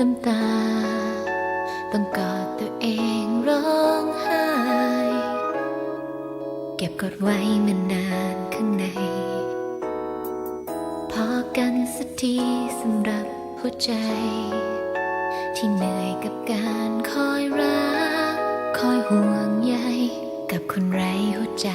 น้ำตา ต้องกอดตัวเองร้องไห้ เก็บกดไว้มานนานข้างใน พอกันสักทีสำหรับหัวใจ ที่เหนื่อยกับการคอยรัก คอยห่วงใยกับคนไร้หัวใจ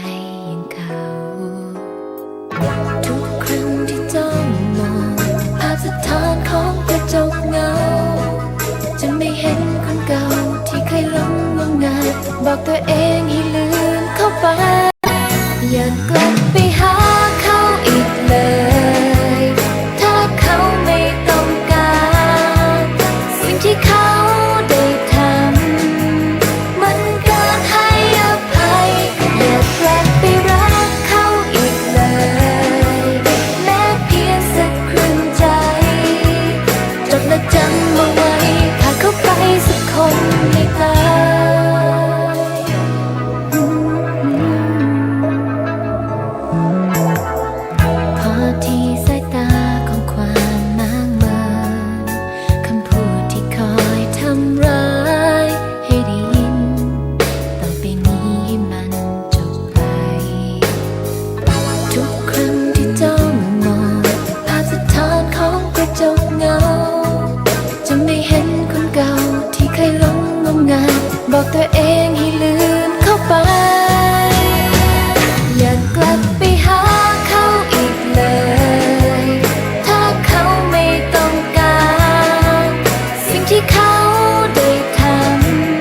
บอกตัวเองให้ลืมเข้าไปอย่ากลัว อกตัวเองให้ลืมเข้าไป อย่ากลับไปหาเขาอีกเลย ถ้าเขาไม่ต้องการ สิ่งที่เขาได้ท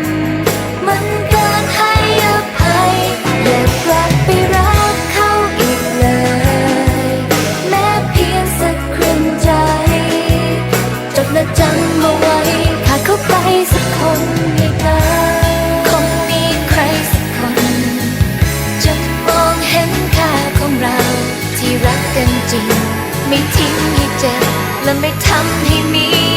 ำมันเกินให้อภัย อย่ากลับไปรักเขาอีกเลย แม้เพียงสักครึ่งใจ จดและจำเอาไว้ขาดเขาไปสักคน จริง ไม่ทิ้งให้เจ็บและไม่ทำให้มี